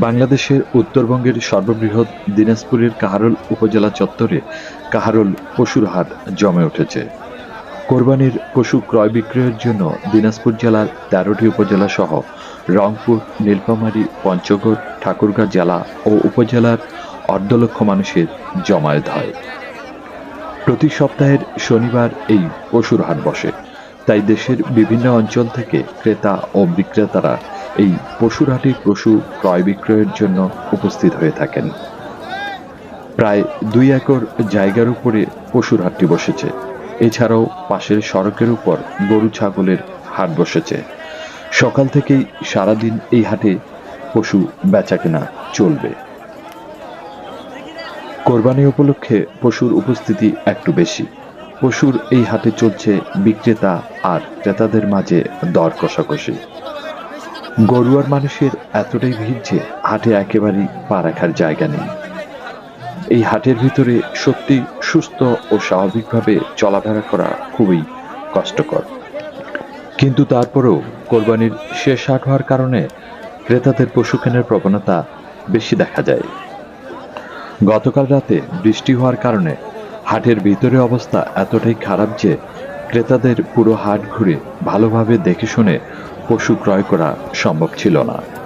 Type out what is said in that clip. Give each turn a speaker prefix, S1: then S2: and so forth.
S1: বাংলাদেশের উত্তরবঙ্গের সর্ববৃহৎ দিনাজপুরের কাহারোল উপজেলা চত্বরে কাহারোল পশুর হাট জমে উঠেছে। কোরবানির পশু ক্রয় বিক্রয়ের জন্য দিনাজপুর জেলার তেরোটি উপজেলা সহ রংপুর, নীলফামারী, পঞ্চগড়, ঠাকুরগাঁ জেলা ও উপজেলার অর্ধলক্ষ মানুষের জমায়েত হয়। প্রতি সপ্তাহের শনিবার এই পশুর হাট বসে। তাই দেশের বিভিন্ন অঞ্চল থেকে ক্রেতা ও বিক্রেতারা এই পশুর হাটে পশু ক্রয় বিক্রয়ের জন্য উপস্থিত হয়ে থাকেন। প্রায় দুই একর জায়গার উপরে পশুর হাটটি বসেছে। এছাড়াও পাশের সড়কের উপর গরু ছাগলের হাট বসেছে। সকাল থেকেই সারাদিন এই হাটে পশু বেচাকেনা চলবে। কোরবানি উপলক্ষে পশুর উপস্থিতি একটু বেশি। পশুর এই হাটে চলছে বিক্রেতা আর ক্রেতাদের মাঝে দর কষাকষি। গরুয়ার মানুষের এতটাই ভিড় যে হাটে একেবারেই পা রাখার জায়গা নেই। এই হাটের ভিতরে সত্যি সুস্থ ও স্বাভাবিকভাবে চলাফেরা করা খুবই কষ্টকর। কিন্তু তারপরেও কোরবানির শেষ হাট হওয়ার কারণে ক্রেতাদের পশু কেনার প্রবণতা বেশি দেখা যায়। গতকাল রাতে বৃষ্টি হওয়ার কারণে হাটের ভিতরে অবস্থা এতটাই খারাপ যে ক্রেতাদের পুরো হাট ঘুরে ভালোভাবে দেখে শুনে পশু ক্রয় করা সম্ভব ছিল না।